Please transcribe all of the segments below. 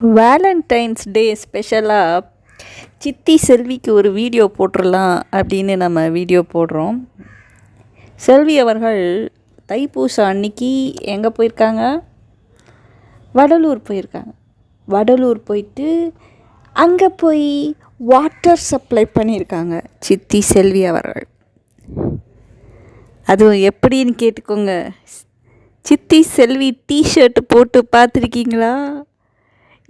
Valentine's டே ஸ்பெஷலாக சித்தி செல்விக்கு ஒரு வீடியோ போட்டுடலாம் அப்படின்னு நம்ம வீடியோ போடுறோம். செல்வி அவர்கள் தைப்பூசம் அன்னைக்கு எங்கே போயிருக்காங்க? வடலூர் போயிருக்காங்க. வடலூர் போயிட்டு அங்கே போய் வாட்டர் சப்ளை பண்ணியிருக்காங்க சித்தி செல்வி அவர்கள். அதுவும் எப்படின்னு கேட்டுக்கோங்க. சித்தி செல்வி டிஷர்ட் போட்டு பார்த்துருக்கீங்களா?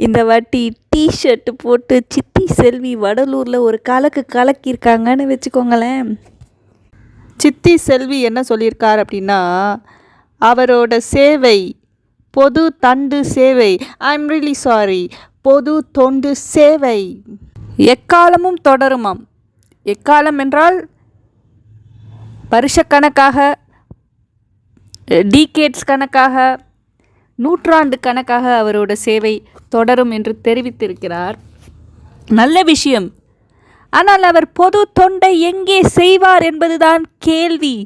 இந்த வாட்டி டிஷர்ட் போட்டு சித்தி செல்வி வடலூரில் ஒரு கலக்கு கலக்கியிருக்காங்கன்னு வச்சுக்கோங்களேன். சித்தி செல்வி என்ன சொல்லியிருக்கார் அப்படின்னா அவரோட சேவை பொது தண்டு சேவை ஐ எம் ரியலி சாரி பொது தொண்டு சேவை. எக்காலமும் தொடருமாம். எக்காலம் என்றால் வருஷக்கணக்காக டீகேட்ஸ் கணக்காக நூற்றாண்டு கணக்காக அவரோட சேவை தொடரும் என்று தெரிவித்திருக்கிறார். நல்ல விஷயம். ஆனால் அவர் பொது தொண்டை எங்கே செய்வார் என்பதுதான் கேள்வி.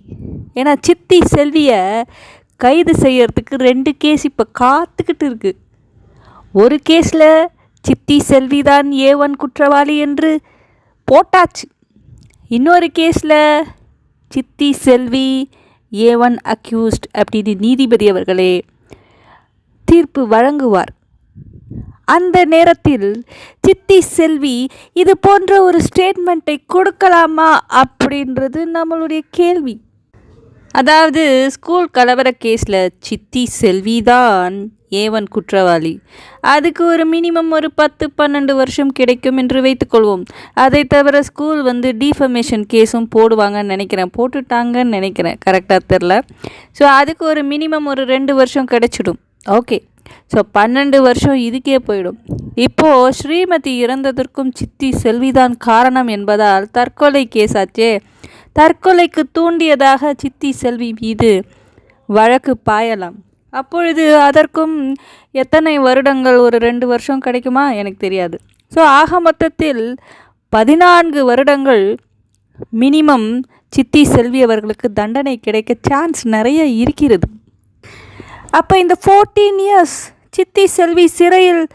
ஏன்னா சித்தி செல்வியை கைது செய்யறதுக்கு ரெண்டு கேஸ் இப்போ காத்துக்கிட்டு இருக்கு. ஒரு கேஸில் சித்தி செல்வி தான் ஏ ஒன் குற்றவாளி என்று போட்டாச்சு. இன்னொரு கேஸில் சித்தி செல்வி ஏ ஒன் அக்யூஸ்ட் அப்படின்னு நீதிபதி அவர்களே தீர்ப்பு வழங்குவார். அந்த நேரத்தில் சித்தி செல்வி இது போன்ற ஒரு ஸ்டேட்மெண்ட்டை கொடுக்கலாமா? அப்படின்றது நம்மளுடைய கேள்வி. அதாவது ஸ்கூல் கலவர கேஸில் சித்தி செல்வி தான் ஏவன் குற்றவாளி. அதுக்கு ஒரு மினிமம் ஒரு பத்து பன்னெண்டு வருஷம் கிடைக்கும் என்று வைத்துக்கொள்வோம். அதை தவிர ஸ்கூல் வந்து டீஃபர்மேஷன் கேஸும் போடுவாங்கன்னு நினைக்கிறேன். போட்டுட்டாங்கன்னு நினைக்கிறேன். கரெக்டாக தெரில. ஸோ அதுக்கு ஒரு மினிமம் ஒரு ரெண்டு வருஷம் கிடைச்சிடும். ஓகே ஸோ பன்னெண்டு வருஷம் இதுக்கே போயிடும். இப்போது ஸ்ரீமதி இறந்ததற்கும் சித்தி செல்விதான் காரணம் என்பதால் தற்கொலை கேஸ் ஆச்சே தற்கொலைக்கு தூண்டியதாக சித்தி செல்வி மீது வழக்கு பாயலாம். அப்பொழுது அதற்கும் எத்தனை வருடங்கள் ஒரு ரெண்டு வருஷம் கிடைக்குமா? எனக்கு தெரியாது. ஸோ ஆக மொத்தத்தில் பதினான்கு வருடங்கள் மினிமம் சித்தி செல்வி அவர்களுக்கு தண்டனை கிடைக்க சான்ஸ் நிறைய இருக்கிறது. அப்போ இந்த ஃபோர்டீன் இயர்ஸ் சித்தி செல்வி சிறையில்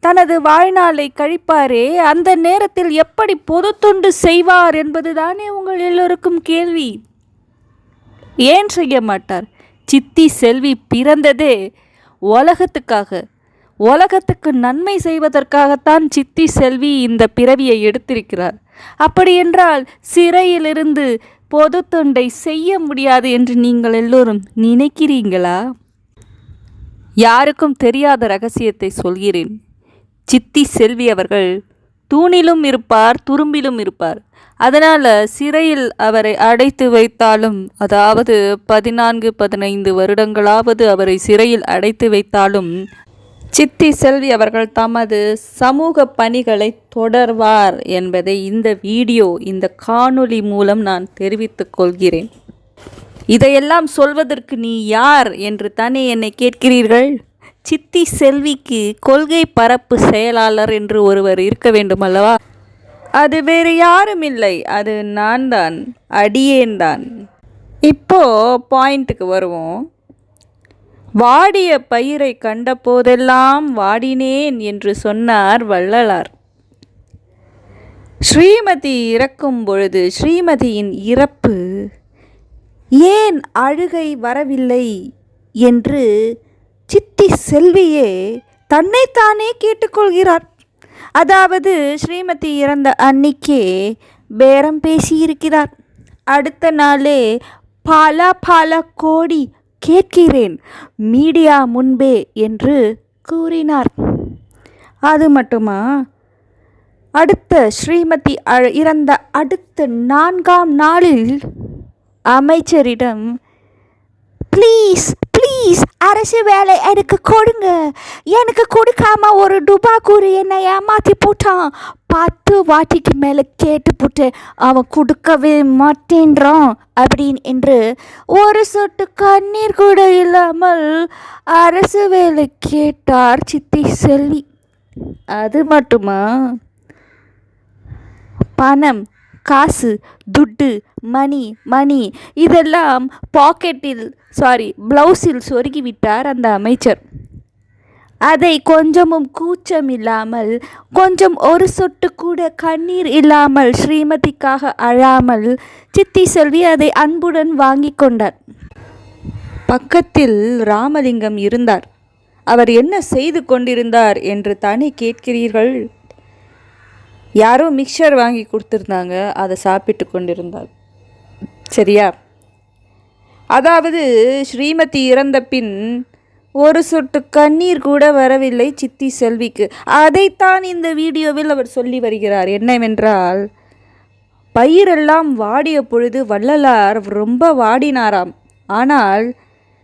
தனது வாழ்நாளை கழிப்பாரே? அந்த நேரத்தில் எப்படி பொது தொண்டு செய்வார் என்பதுதானே உங்கள் எல்லோருக்கும் கேள்வி. ஏன் செய்ய மாட்டார்? சித்தி செல்வி பிறந்ததே உலகத்துக்காக. உலகத்துக்கு நன்மை செய்வதற்காகத்தான் சித்தி செல்வி இந்த பிறவியை எடுத்திருக்கிறார். அப்படியென்றால் சிறையிலிருந்து பொது தொண்டை செய்ய முடியாது என்று நீங்கள் எல்லோரும் நினைக்கிறீங்களா யாருக்கும் தெரியாத ரகசியத்தை சொல்கிறேன். சித்தி செல்வி அவர்கள் தூணிலும் இருப்பார் துரும்பிலும் இருப்பார். அதனால் சிறையில் அவரை அடைத்து வைத்தாலும் அதாவது பதினான்கு பதினைந்து வருடங்களாவது அவரை சிறையில் அடைத்து வைத்தாலும் சித்தி செல்வி அவர்கள் தமது சமூக பணிகளை தொடர்வார் என்பதை இந்த வீடியோ இந்த காணொளி மூலம் நான் தெரிவித்துக் கொள்கிறேன். இதையெல்லாம் சொல்வதற்கு நீ யார் என்று தானே என்னை கேட்கிறீர்கள்? சித்தி செல்விக்கு கொள்கை பரப்பு செயலாளர் என்று ஒருவர் இருக்க வேண்டும் அல்லவா அது வேறு யாரும் இல்லை. அது நான் தான் அடியேன் தான். இப்போ பாயிண்ட்டுக்கு வருவோம். வாடிய பயிரை கண்ட போதெல்லாம் வாடினேன் என்று சொன்னார் வள்ளலார். ஸ்ரீமதி இறக்கும் பொழுது ஸ்ரீமதியின் இறப்பு ஏன் அழுகை வரவில்லை என்று சித்தி செல்வியே தன்னைத்தானே கேட்டுக்கொள்கிறார். அதாவது ஸ்ரீமதி இறந்த அன்னிக்கே பேரம் பேசியிருக்கிறார். அடுத்த நாளே பல பல கோடி கேட்கிறேன் மீடியா முன்பே என்று கூறினார். அது மட்டுமா? அடுத்த ஸ்ரீமதி இறந்த அடுத்த நான்காம் நாளில் அமைச்சரிடம் ப்ளீஸ் ப்ளீஸ் அரசு வேலை எனக்கு கொடுங்க. எனக்கு கொடுக்காம ஒரு டுபா கூறு என்னை ஏமாற்றி போட்டான். பத்து வாட்டிக்கு மேலே கேட்டு போட்டு அவன் கொடுக்கவே மாட்டேன்றான் அப்படின்னு என்று ஒரு சொட்டு கண்ணீர் கூட இல்லாமல் அரசு வேலை கேட்டார் சித்தி செல்வி. அது மட்டுமா? பணம். காசு துட்டு மணி மணி இதெல்லாம் பாக்கெட்டில் சாரி ப்ளவுஸில் சொருகிவிட்டார் அந்த அமைச்சர். அதை கொஞ்சமும் கூச்சம் இல்லாமல் கொஞ்சம் ஒரு சொட்டு கூட கண்ணீர் இல்லாமல் ஸ்ரீமதிக்காக அழாமல் சித்தி செல்வி அதை அன்புடன் வாங்கி கொண்டார். பக்கத்தில் ராமலிங்கம் இருந்தார். அவர் என்ன செய்து கொண்டிருந்தார் என்று தானே கேட்கிறீர்கள்? யாரோ மிக்சர் வாங்கி கொடுத்துருந்தாங்க. அதை சாப்பிட்டு கொண்டிருந்தார் சரியா? அதாவது ஸ்ரீமதி இறந்த பின் ஒரு சொட்டு கண்ணீர் கூட வரவில்லை சித்தி செல்விக்கு. அதைத்தான் இந்த வீடியோவில் அவர் சொல்லி வருகிறார். என்னவென்றால் பயிரெல்லாம் வாடிய பொழுது வள்ளலார் ரொம்ப வாடினாராம். ஆனால்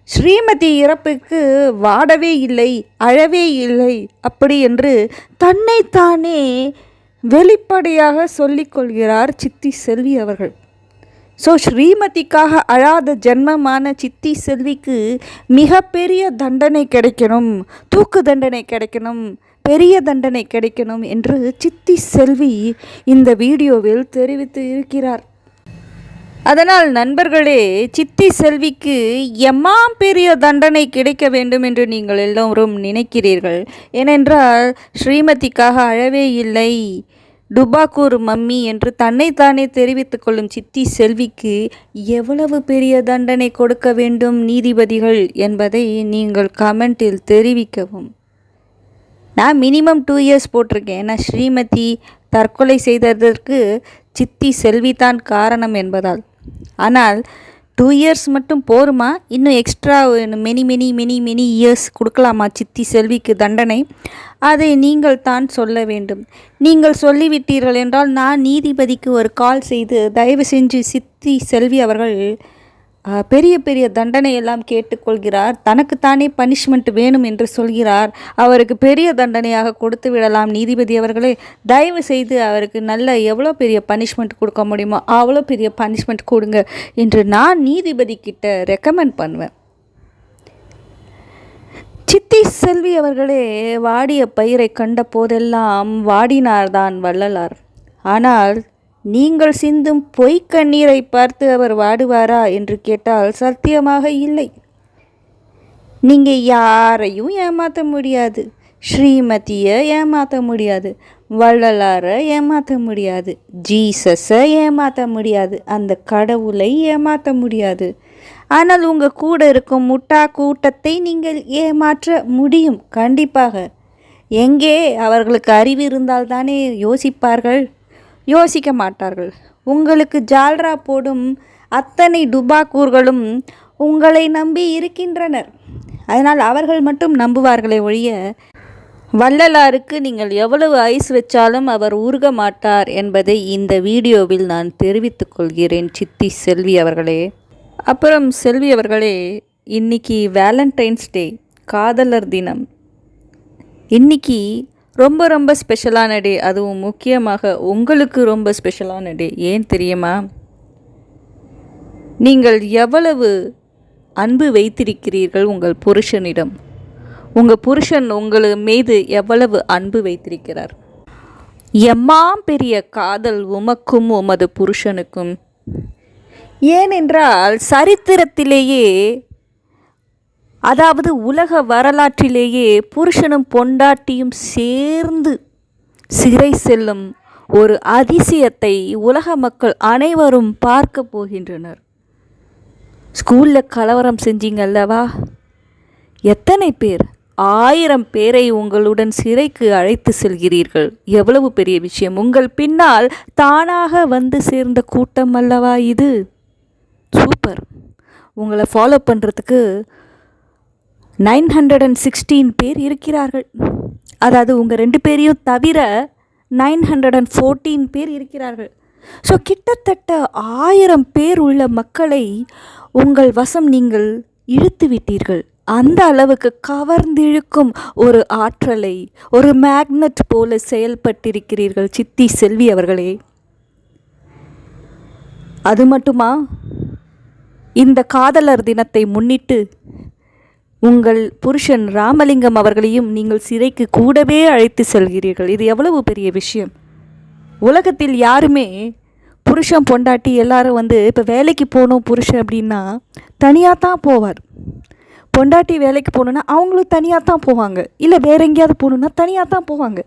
ஸ்ரீமதி இறப்புக்கு வாடவே இல்லை அழவே இல்லை அப்படி என்று தன்னைத்தானே வெளிப்படையாக சொல்லிக்கொள்கிறார் சித்தி செல்வி அவர்கள். ஸோ ஸ்ரீமதிக்காக அழாத ஜென்மமான சித்தி செல்விக்கு மிகப்பெரிய தண்டனை கிடைக்கணும் தூக்கு தண்டனை கிடைக்கணும் பெரிய தண்டனை கிடைக்கணும் என்று சித்தி செல்வி இந்த வீடியோவில் தெரிவித்து இருக்கிறார். அதனால் நண்பர்களே சித்தி செல்விக்கு எம்மாம் பெரிய தண்டனை கிடைக்க வேண்டும் என்று நீங்கள் எல்லோரும் நினைக்கிறீர்கள். ஏனென்றால் ஸ்ரீமதிக்காக அழவே இல்லை. டுபாக்கூர் மம்மி என்று தன்னைத்தானே தெரிவித்துக் கொள்ளும் சித்தி செல்விக்கு எவ்வளவு பெரிய தண்டனை கொடுக்க வேண்டும் நீதிபதிகள் என்பதை நீங்கள் கமெண்டில் தெரிவிக்கவும். நான் மினிமம் டூ இயர்ஸ் போட்டிருக்கேன். ஏன்னா ஸ்ரீமதி தற்கொலை செய்ததற்கு சித்தி செல்விதான் காரணம் என்பதால். ஆனால் டூ இயர்ஸ் மட்டும் போருமா? இன்னும் extra many many many many years கொடுக்கலாமா? சித்தி செல்விக்கு தண்டனை. அதை நீங்கள் தான் சொல்ல வேண்டும். நீங்கள் சொல்லிவிட்டீர்கள் என்றால் நான் நீதிபதிக்கு ஒரு கால் செய்து தயவு செஞ்சு சித்தி செல்வி அவர்கள் பெரிய பெரிய தண்டனையெல்லாம் கேட்டுக்கொள்கிறார். தனக்குத்தானே பனிஷ்மெண்ட் வேணும் என்று சொல்கிறார். அவருக்கு பெரிய தண்டனையாக கொடுத்து விடலாம். நீதிபதி அவர்களே தயவு செய்து அவருக்கு நல்ல எவ்வளோ பெரிய பனிஷ்மெண்ட் கொடுக்க முடியுமோ அவ்வளோ பெரிய பனிஷ்மெண்ட் கொடுங்க என்று நான் நீதிபதி கிட்ட ரெக்கமெண்ட் பண்ணுவேன். சித்தி செல்வி அவர்களே வாடிய பயிரை கண்ட போதெல்லாம் வாடினார்தான் வள்ளலார். ஆனால் நீங்கள் சிந்தும் பொய்க் கண்ணீரை பார்த்து அவர் வாடுவாரா என்று கேட்டால் சத்தியமாக இல்லை. நீங்கள் யாரையும் ஏமாற்ற முடியாது. ஸ்ரீமதியை ஏமாற்ற முடியாது. வள்ளலாரை ஏமாற்ற முடியாது. ஜீசஸை ஏமாற்ற முடியாது. அந்த கடவுளை ஏமாற்ற முடியாது. ஆனால் உங்கள் கூட இருக்கும் முட்டா கூட்டத்தை நீங்கள் ஏமாற்ற முடியும். கண்டிப்பாக. எங்கே அவர்களுக்கு அறிவு இருந்தால் தானே யோசிப்பார்கள். யோசிக்க மாட்டார்கள். உங்களுக்கு ஜால்ரா போடும் அத்தனை டுபாக்கூர்களும் உங்களை நம்பி இருக்கின்றனர். அதனால் அவர்கள் மட்டும் நம்புவார்களே ஒழிய வள்ளலாருக்கு நீங்கள் எவ்வளவு ஐஸ் வச்சாலும் அவர் உருக மாட்டார் என்பதை இந்த வீடியோவில் நான் தெரிவித்துக் கொள்கிறேன். சித்தி செல்வி அவர்களே. அப்புறம் செல்வி அவர்களே இன்னைக்கு வேலண்டைன்ஸ் டே காதலர் தினம். இன்னைக்கு ரொம்ப ரொம்ப ஸ்பெஷலான டே அதுவும் முக்கியமாக உங்களுக்கு ரொம்ப ஸ்பெஷலான டே ஏன் தெரியுமா? நீங்கள் எவ்வளவு அன்பு வைத்திருக்கிறீர்கள் உங்கள் புருஷனிடம்? உங்கள் புருஷன் உங்கள் மீது எவ்வளவு அன்பு வைத்திருக்கிறார்? எம்மாம் பெரிய காதல் உமக்கும் உமது புருஷனுக்கும். ஏனென்றால் சரித்திரத்திலேயே அதாவது உலக வரலாற்றிலேயே புருஷனும் பொண்டாட்டியும் சேர்ந்து சிறை செல்லும் ஒரு அதிசயத்தை உலக மக்கள் அனைவரும் பார்க்க போகின்றனர். ஸ்கூலில் கலவரம் செஞ்சீங்கல்லவா எத்தனை பேர் ஆயிரம் பேரை உங்களுடன் சிறைக்கு அழைத்து செல்கிறீர்கள்? எவ்வளவு பெரிய விஷயம். உங்கள் பின்னால் தானாக வந்து சேர்ந்த கூட்டம் அல்லவா இது? சூப்பர். உங்களை ஃபாலோ பண்ணுறதுக்கு நைன் ஹண்ட்ரட் அண்ட் சிக்ஸ்டீன் பேர் இருக்கிறார்கள். அதாவது உங்கள் ரெண்டு பேரையும் தவிர நைன் ஹண்ட்ரட் அண்ட் ஃபோர்டீன் பேர் இருக்கிறார்கள். ஸோ கிட்டத்தட்ட ஆயிரம் பேர் உள்ள மக்களை உங்கள் வசம் நீங்கள் இழுத்து விட்டீர்கள். அந்த அளவுக்கு கவர்ந்திழுக்கும் ஒரு ஆற்றலை ஒரு மேக்னட் போல செயல்பட்டிருக்கிறீர்கள் சித்தி செல்வி அவர்களே. அது மட்டுமா? இந்த காதலர் தினத்தை முன்னிட்டு உங்கள் புருஷன் ராமலிங்கம் அவர்களையும் நீங்கள் சிறைக்கு கூடவே அழைத்து செல்கிறீர்கள். இது எவ்வளவு பெரிய விஷயம்? உலகத்தில் யாருமே புருஷன் பொண்டாட்டி எல்லாரும் வந்து இப்போ வேலைக்கு போகணும் புருஷன் அப்படின்னா தனியாக தான் போவார். பொண்டாட்டி வேலைக்கு போகணுன்னா அவங்களும் தனியாக தான் போவாங்க. இல்லை வேற எங்கேயாவது போகணுன்னா தனியாக தான் போவாங்க.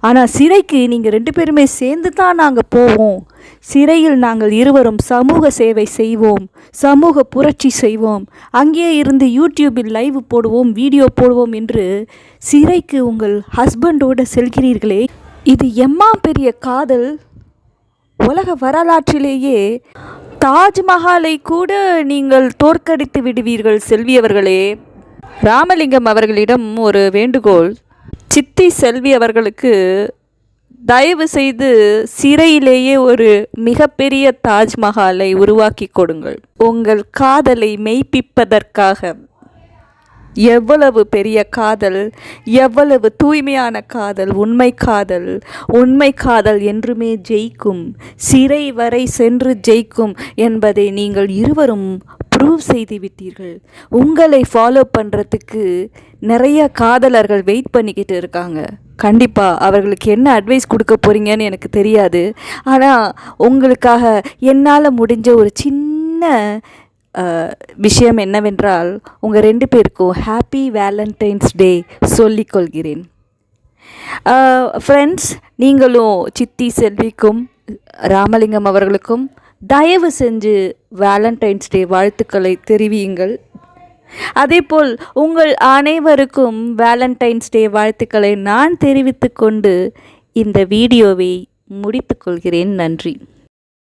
ஆனால் சிறைக்கு நீங்கள் ரெண்டு பேருமே சேர்ந்து தான் நாங்கள் போவோம். சிறையில் நாங்கள் இருவரும் சமூக சேவை செய்வோம் சமூக புரட்சி செய்வோம். அங்கேயே இருந்து யூடியூபில் லைவ் போடுவோம் வீடியோ போடுவோம் என்று சிறைக்கு உங்கள் ஹஸ்பண்டோடு செல்கிறீர்களே. இது எம்மா பெரிய காதல். உலக வரலாற்றிலேயே தாஜ்மஹாலை கூட நீங்கள் தோற்கடித்து விடுவீர்கள் செல்வியவர்களே. ராமலிங்கம் அவர்களிடம் ஒரு வேண்டுகோள். சித்தி செல்வி அவர்களுக்கு தயவு செய்து சிறையிலேயே ஒரு மிகப்பெரிய தாஜ்மஹாலை உருவாக்கி கொடுங்கள். உங்கள் காதலை மெய்ப்பிப்பதற்காக. எவ்வளவு பெரிய காதல் எவ்வளவு தூய்மையான காதல் உண்மை காதல் உண்மை காதல் என்றுமே ஜெயிக்கும். சிறை வரை சென்று ஜெயிக்கும் என்பதை நீங்கள் இருவரும் ப்ரூவ் செய்து விட்டீர்கள். உங்களை ஃபாலோ பண்ணுறதுக்கு நிறைய காதலர்கள் வெயிட் பண்ணிக்கிட்டு இருக்காங்க. கண்டிப்பாக அவர்களுக்கு என்ன அட்வைஸ் கொடுக்க போகிறீங்கன்னு எனக்கு தெரியாது. ஆனால் உங்களுக்காக என்னால் முடிஞ்ச ஒரு சின்ன விஷயம் என்னவென்றால் உங்கள் ரெண்டு பேருக்கும் ஹாப்பி வேலண்டைன்ஸ் டே சொல்லிக்கொள்கிறேன் ஃப்ரெண்ட்ஸ் நீங்களும் சித்தி செல்விக்கும் ராமலிங்கம் அவர்களுக்கும் தயவு செஞ்சு வேலண்டைன்ஸ் டே வாழ்த்துக்களை தெரிவியுங்கள். அதேபோல் உங்கள் அனைவருக்கும் வேலண்டைன்ஸ் டே வாழ்த்துக்களை நான் தெரிவித்துக்கொண்டு இந்த வீடியோவை முடித்துக்கொள்கிறேன் நன்றி.